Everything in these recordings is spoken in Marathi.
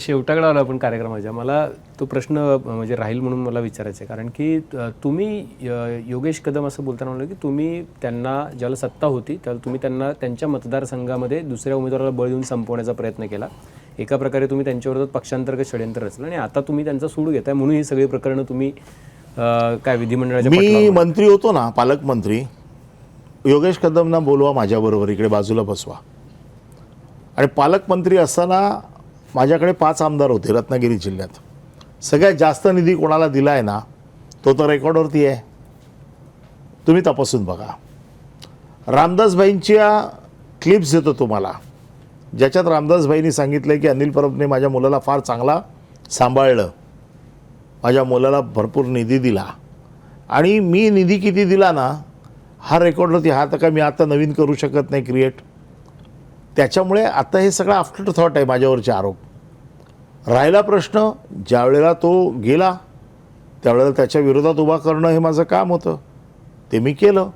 शेवटाकडे आलो आपण कार्यक्रमाच्या. मला तो प्रश्न म्हणजे राहील म्हणून मला विचारायचा आहे. कारण की तुम्ही योगेश कदम असं बोलताना म्हणलं की तुम्ही त्यांना ज्यावेळेला सत्ता होती त्यावेळेला तुम्ही त्यांना त्यांच्या मतदारसंघामध्ये दुसऱ्या उमेदवाराला बळ देऊन संपवण्याचा प्रयत्न केला. एका प्रकारे तुम्ही त्यांच्याविरोधात पक्षांतर्गत षडयंत्र रचलं आणि आता तुम्ही त्यांचा सूड घेताय म्हणून ही सगळी प्रकरणं तुम्ही काय विधिमंडळाच्या मी मंत्री होतो ना पालकमंत्री योगेश कदमना बोलवा माझ्याबरोबर इकडे बाजूला बसवा. आणि पालकमंत्री असताना माझ्याकडे पाच आमदार होते रत्नागिरी जिल्ह्यात. सगळ्यात जास्त निधी कोणाला दिला आहे ना तो तर रेकॉर्डवरती आहे. तुम्ही तपासून बघा. रामदासभाईंच्या क्लिप्स देतो तुम्हाला. ज्याच्यात रामदासभाईंनी सांगितलं की अनिल परबने माझ्या मुलाला फार चांगला सांभाळलं. माझ्या मुलाला भरपूर निधी दिला. आणि मी निधी किती दिला ना हा रेकॉर्डवरती हा तर काय मी आता नवीन करू शकत नाही क्रिएट त्याच्यामुळे आता हे सगळं आफ्टर थॉट आहे माझ्यावरचे आरोप. राहिला प्रश्न ज्यावेळेला तो गेला त्यावेळेला त्याच्या विरोधात उभा करणं हे माझं काम होतं. ते मी केलं.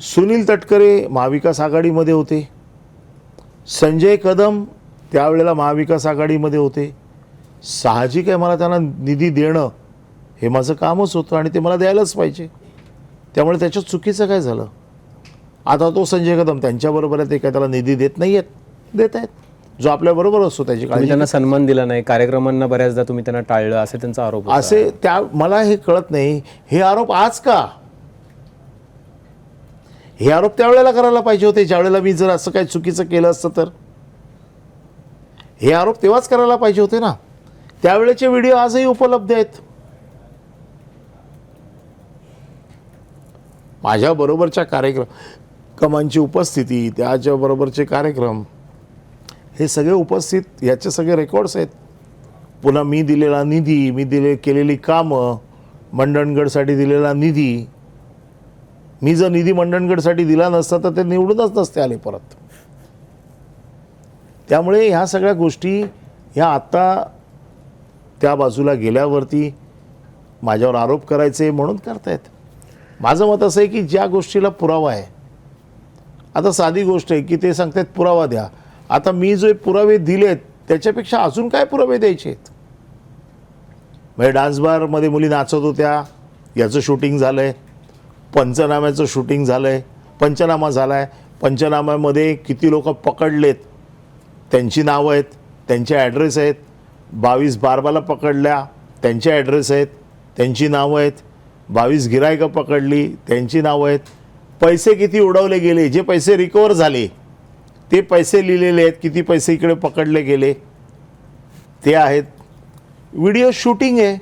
सुनील तटकरे महाविकास आघाडीमध्ये होते. संजय कदम त्यावेळेला महाविकास आघाडीमध्ये होते. साहजिक आहे मला त्यांना निधी देणं हे माझं कामच होतं आणि ते मला द्यायलाच पाहिजे. त्यामुळे त्याच्यात चुकीचं काय झालं? आता तो संजय कदम त्यांच्याबरोबर आहे ते काय त्याला निधी देत नाही आहेत देत आहेत. जो आपल्याबरोबर असतो त्याची काळजी त्यांना सन्मान दिला नाही. कार्यक्रमांना बऱ्याचदा तुम्ही त्यांना टाळलं असे त्यांचा आरोप. असे त्या मला हे कळत नाही. हे आरोप आज का? हे आरोप त्यावेळेला करायला पाहिजे होते ज्यावेळेला मी जर असं काही चुकीचं केलं असतं तर. हे आरोप तेव्हाच करायला पाहिजे होते ना. त्यावेळेचे व्हिडिओ आजही उपलब्ध आहेत. माझ्याबरोबरच्या कमांची उपस्थिती त्याच्याबरोबरचे कार्यक्रम हे सगळे उपस्थित याचे सगळे रेकॉर्ड्स आहेत. पुन्हा मी दिलेला निधी मी दिले केलेली कामं मंडणगडसाठी दिलेला निधी. मी जर निधी मंडणगडसाठी दिला नसता तर ते निवडूनच नसते आले परत. त्यामुळे ह्या सगळ्या गोष्टी ह्या आत्ता त्या बाजूला गेल्यावरती माझ्यावर आरोप करायचे म्हणून करतायत. माझं मत असं आहे की ज्या गोष्टीला पुरावा आहे आता साधी गोष्ट आहे की ते सांगतात पुरावा द्या. आता मी जे पुरावे दिलेत त्याच्यापेक्षा अजून काय पुरावे द्यायचे आहेत? म्हणजे डान्स बारमध्ये मुली नाचत होत्या याचं शूटिंग झालं आहे पंचनाम्याचं शूटिंग झालं आहे पंचनामा झाला आहे पंचनाम्यामध्ये किती लोक पकडलेत त्यांची नावं आहेत त्यांचे ॲड्रेस आहेत. बावीस बारबाला पकडल्या त्यांचे ॲड्रेस आहेत त्यांची नावं आहेत. बावीस गिरायकं पकडली त्यांची नावं आहेत. पैसे किती उडवले गेले जे पैसे रिकवर झाले ते पैसे लिहिलेले आहेत किती पैसे इकडे पकडले गेले ते आहेत. व्हिडिओ शूटिंग आहे.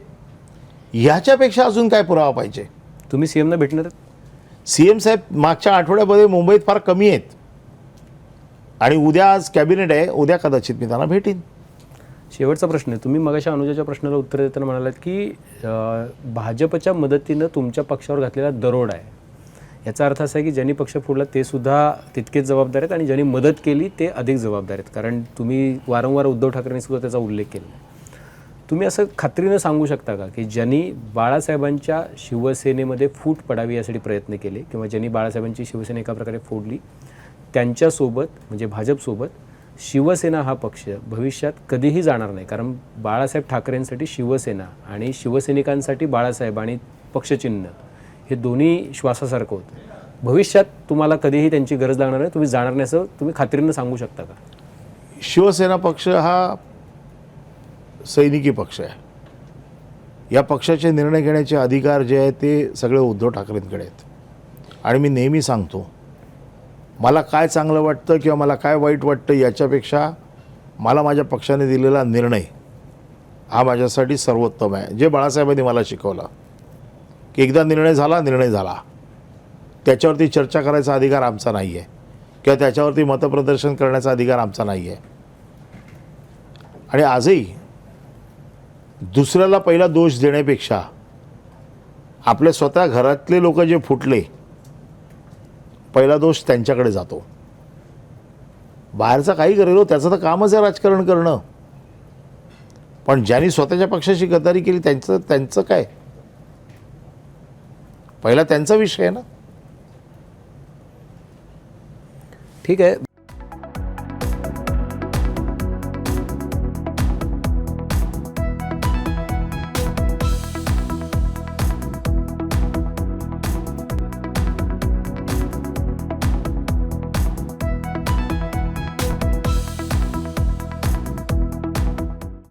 ह्याच्यापेक्षा अजून काय पुरावा पाहिजे? तुम्ही सीएमना भेटणार आहेत? सी एम साहेब मागच्या आठवड्यामध्ये मुंबईत फार कमी आहेत. आणि उद्या आज कॅबिनेट आहे उद्या कदाचित मी त्यांना भेटीन. शेवटचा प्रश्न आहे. तुम्ही मगाशी अनुजाच्या प्रश्नाला उत्तर देताना म्हणालात की भाजपच्या मदतीनं तुमच्या पक्षावर घातलेला दरोड आहे. याचा अर्थ असा आहे की ज्यांनी पक्ष फोडला ते सुद्धा तितकेच जबाबदार आहेत आणि ज्यांनी मदत केली ते अधिक जबाबदार आहेत. कारण तुम्ही वारंवार उद्धव ठाकरेंनी सुद्धा त्याचा उल्लेख केला तुम्ही असं खात्रीनं सांगू शकता का की ज्यांनी बाळासाहेबांच्या शिवसेनेमध्ये फूट पडावी यासाठी प्रयत्न केले किंवा ज्यांनी बाळासाहेबांची शिवसेना एका प्रकारे फोडली त्यांच्यासोबत म्हणजे भाजपसोबत शिवसेना हा पक्ष भविष्यात कधीही जाणार नाही. कारण बाळासाहेब ठाकरेंसाठी शिवसेना आणि शिवसैनिकांसाठी बाळासाहेब आणि पक्षचिन्ह हे दोन्ही श्वासासारखं होतं. भविष्यात तुम्हाला कधीही त्यांची गरज लागणार नाही तुम्ही जाणार नाही असं तुम्ही खात्रीनं सांगू शकता का? शिवसेना पक्ष हा सैनिकी पक्ष आहे. या पक्षाचे निर्णय घेण्याचे अधिकार जे आहेत ते सगळे उद्धव ठाकरेंकडे आहेत. आणि मी नेहमी सांगतो मला काय चांगलं वाटतं किंवा मला काय वाईट वाटतं याच्यापेक्षा मला माझ्या पक्षाने दिलेला निर्णय हा माझ्यासाठी सर्वोत्तम आहे. जे बाळासाहेबांनी मला शिकवलं की एकदा निर्णय झाला निर्णय झाला. त्याच्यावरती चर्चा करायचा अधिकार आमचा नाही आहे किंवा त्याच्यावरती मतप्रदर्शन करण्याचा अधिकार आमचा नाही आहे आणि आजही दुसऱ्याला पहिला दोष देण्यापेक्षा आपल्या स्वतः घरातले लोक जे फुटले पहिला दोष त्यांच्याकडे जातो. बाहेरचा काही करेल हो त्याचं तर कामच आहे राजकारण करणं. पण ज्यांनी स्वतःच्या पक्षाशी गद्दारी केली त्यांचं त्यांचं काय? पहिला त्यांचा विषय आहे ना. ठीक आहे.